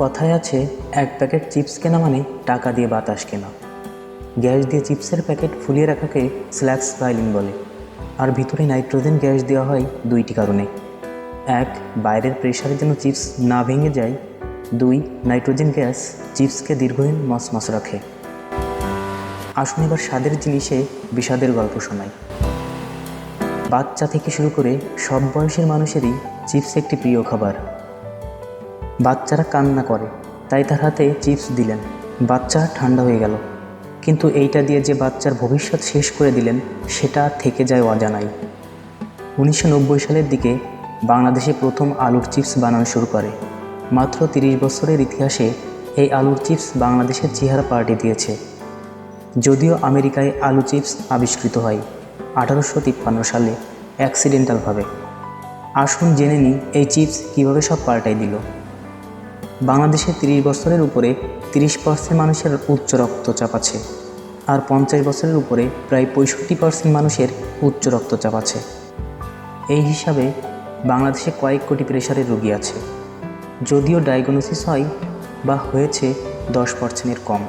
কথায় আছে, এক প্যাকেট চিপস কেনা মানে টাকা দিয়ে বাতাস কেনা। গ্যাস দিয়ে চিপসের প্যাকেট ফুলিয়ে রাখাকে স্ল্যাক্স ফাইলিং বলে। আর ভিতরে নাইট্রোজেন গ্যাস দেওয়া হয় দুইটি কারণে। এক, বাইরের প্রেশারে যেন চিপস না ভেঙে যায়। দুই, নাইট্রোজেন গ্যাস চিপসকে দীর্ঘদিন মসমস রাখে। আসুন এবার স্বাদের জিনিসে বিষাদের গল্প শোনাই। বাচ্চা থেকে শুরু করে সব বয়সের মানুষেরই চিপস একটি প্রিয় খাবার। বাচ্চারা কান্না করে। তাই তার হাতে চিপস দিলেন। বাচ্চা ঠান্ডা হয়ে গেল। কিন্তু এইটা দিয়ে যে বাচ্চার ভবিষ্যৎ শেষ করে দিলেন, সেটা থেকে যায় অজানাই। উনিশশো নব্বই সালের দিকে বাংলাদেশে প্রথম আলুর চিপস বানানো শুরু করে। মাত্র তিরিশ বছরের ইতিহাসে এই আলুর চিপস বাংলাদেশের চেহারা পাল্টে দিয়েছে। যদিও আমেরিকায় আলু চিপস আবিষ্কৃত হয় আঠারোশো তিপ্পান্ন সালে অ্যাক্সিডেন্টালভাবে আসুন জেনে নিই এই চিপস কীভাবে সব পাল্টাই দিল। বাংলাদেশে তিরিশ বছরের উপরে তিরিশ পার্সেন্ট মানুষের উচ্চ রক্তচাপ আছে, আর পঞ্চাশ বছরের উপরে প্রায় পঁয়ষট্টি পার্সেন্ট মানুষের উচ্চ রক্তচাপ আছে। এই হিসাবে বাংলাদেশে কয়েক কোটি প্রেশারের রোগী আছে, যদিও ডায়াগনোসিস হয় বা হয়েছে দশ পার্সেন্টের কম।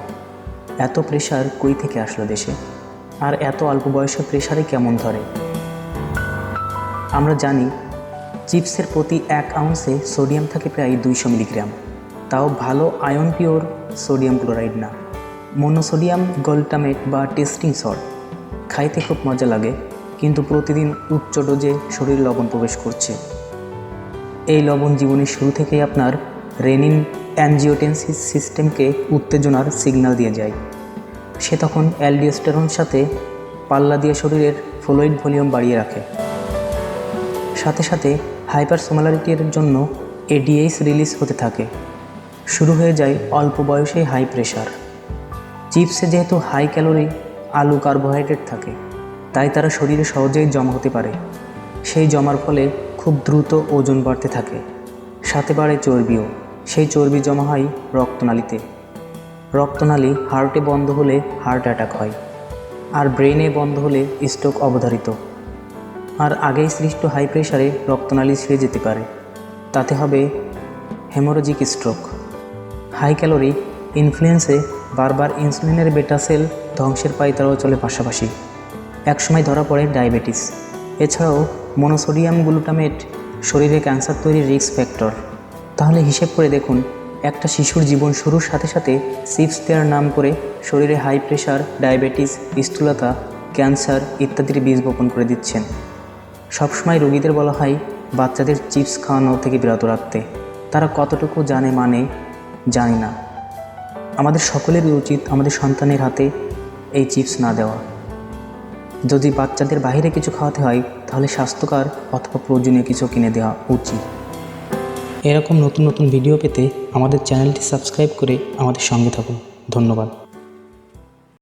এত প্রেশার কই থেকে আসলো দেশে? আর এত অল্প বয়সে প্রেশারে কেমন ধরে? আমরা জানি, চিপসের প্রতি এক আউন্সে সোডিয়াম থাকে প্রায় দুইশো মিলিগ্রাম। তাও ভালো আয়ন পিওর সোডিয়াম ক্লোরাইড না। মনোসোডিয়াম, গলটামেট বা টেস্টিং সল্ট খাইতে খুব মজা লাগে, কিন্তু প্রতিদিন উচ্চ ডোজে শরীর লবণ প্রবেশ করছে। এই লবণ জীবনের শুরু থেকেই আপনার রেনিন অ্যানজিওটেন্সিস সিস্টেমকে উত্তেজনার সিগন্যাল দিয়ে যায়। সে তখন অ্যালডিওস্টেরন সাথে পাল্লা দিয়ে শরীরের ফ্লোইড ভলিউম বাড়িয়ে রাখে। সাথে সাথে হাইপারসোমালারিটির জন্য এডিএইচ রিলিজ হতে থাকে। শুরু হয়ে যায় অল্প বয়সেই হাই প্রেশার চিপসে যেহেতু হাই ক্যালোরি আলু কার্বোহাইড্রেট থাকে, তাই তারা শরীরে সহজেই জমা হতে পারে। সেই জমার ফলে খুব দ্রুত ওজন বাড়তে থাকে। সাথে বাড়ে চর্বিও। সেই চর্বি জমা হয় রক্তনালীতে। রক্তনালী হার্টে বন্ধ হলে হার্ট অ্যাটাক হয়, আর ব্রেনে বন্ধ হলে স্ট্রোক অবধারিত। আর আগেই সৃষ্ট হাই প্রেশারে রক্তনালী ছিঁড়ে যেতে পারে। তাতে হবে হেমোরোজিক স্ট্রোক হাই ক্যালোরি ইনফ্লুয়েন্সে বারবার ইনসুলিনের বেটা সেল ধ্বংসের পাইতারাও চলে পাশাপাশি। একসময় ধরা পড়ে ডায়াবেটিস। এছাড়াও মনোসোডিয়াম গ্লুটামেট শরীরে ক্যান্সার তৈরির রিস্ক ফ্যাক্টর। তাহলে হিসেব করে দেখুন, একটা শিশুর জীবন শুরুর সাথে সাথে চিপস দেওয়ার নাম করে শরীরে হাই প্রেশার, ডায়াবেটিস, স্থূলতা, ক্যান্সার ইত্যাদির বীজ বপন করে দিচ্ছেন। সবসময় রোগীদের বলা হয়, বাচ্চাদের চিপস খাওয়ানো থেকে বিরত রাখতে। তারা কতটুকু জানে মানে জানি না। আমাদের সকলেরই উচিত আমাদের সন্তানের হাতে এই চিপস না দেওয়া। যদি বাচ্চাদের বাইরে কিছু খাওয়াতে হয়, তাহলে স্বাস্থ্যকর অথবা প্রয়োজনীয় কিছু কিনে দেওয়া উচিত। এরকম নতুন নতুন ভিডিও পেতে আমাদের চ্যানেলটি সাবস্ক্রাইব করে আমাদের সঙ্গে থাকুন। ধন্যবাদ।